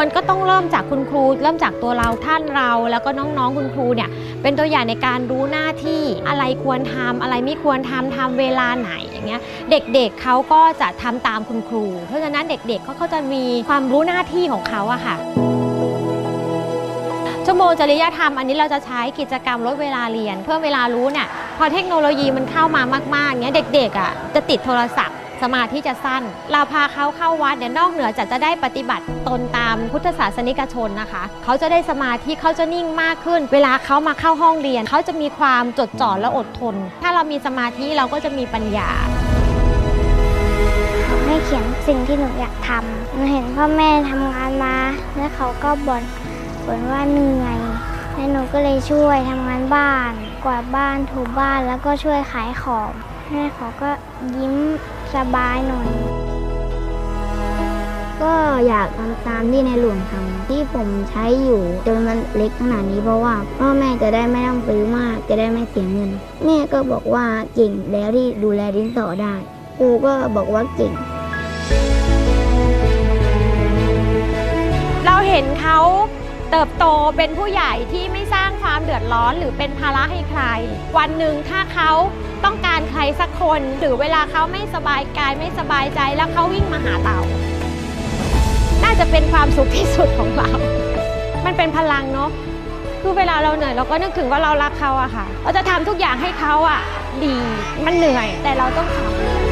มันก็ต้องเริ่มจากคุณครู เริ่มจากตัวเราท่านเรา แล้วก็น้องๆคุณครูเนี่ยเป็นตัวอย่างในการรู้หน้าที่อะไรควรทำอะไรไม่ควรทำทำเวลาไหนอย่างเงี้ยเด็กๆเขาก็จะทำตามคุณครู เพราะฉะนั้นเด็กๆเขาจะมีความรู้หน้าที่ของเขาอะค่ะชั่วโมงจริยธรรมอันนี้เราจะใช้กิจกรรมลดเวลาเรียน เพิ่มเวลารู้เนี่ยพอเทคโนโลยีมันเข้ามามากๆเงี้ยเด็กๆอะจะติดโทรศัพท์ สมาธิจะสั้น เราพาเขาเข้าวัดเนี่ยนอกเหนือจากจะได้ปฏิบัติตนตามพุทธศาสนิกชนนะคะ เขาจะได้สมาธิเขาจะนิ่งมากขึ้น เวลาเขามาเข้าห้องเรียน เขาจะมีความจดจ่อและอดทน ถ้าเรามีสมาธิเราก็จะมีปัญญาเขาให้เขียนสิ่งที่หนูอยากทำหนูเห็นพ่อแม่ทำงานมา แล้วเขาก็บ่นบ่นว่าเหนื่อยแล้วหนูก็เลยช่วยทำงานบ้าน กวาดบ้านถูบ้านแล้วก็ช่วยขายของแม่เขาก็ยิ้ม สบายหน่อย ก็อยากทำตามที่ในหลวงทำที่ผมใช้อยู่จนมันเล็กขนาดนี้เพราะว่าพ่อแม่จะได้ไม่ต้องซื้อมากจะได้ไม่เสียเงิน แม่ก็บอกว่าเก่งแล้วที่ดูแลดินสอได้ครูก็บอกว่าเก่งเราเห็นเขา เติบโตเป็นผู้ใหญ่ที่ไม่สร้างความเดือดร้อนหรือเป็นภาระให้ใคร วันหนึ่งถ้าเขาต้องการใครสักคน หรือเวลาเขาไม่สบายกายไม่สบายใจแล้วเขาวิ่งมาหาเรา น่าจะเป็นความสุขที่สุดของเรา มันเป็นพลังเนาะคือเวลาเราเหนื่อยเราก็นึกถึงว่าเรารักเขาอะค่ะ เราจะทำทุกอย่างให้เขาอะดี มันเหนื่อยแต่เราต้องทำ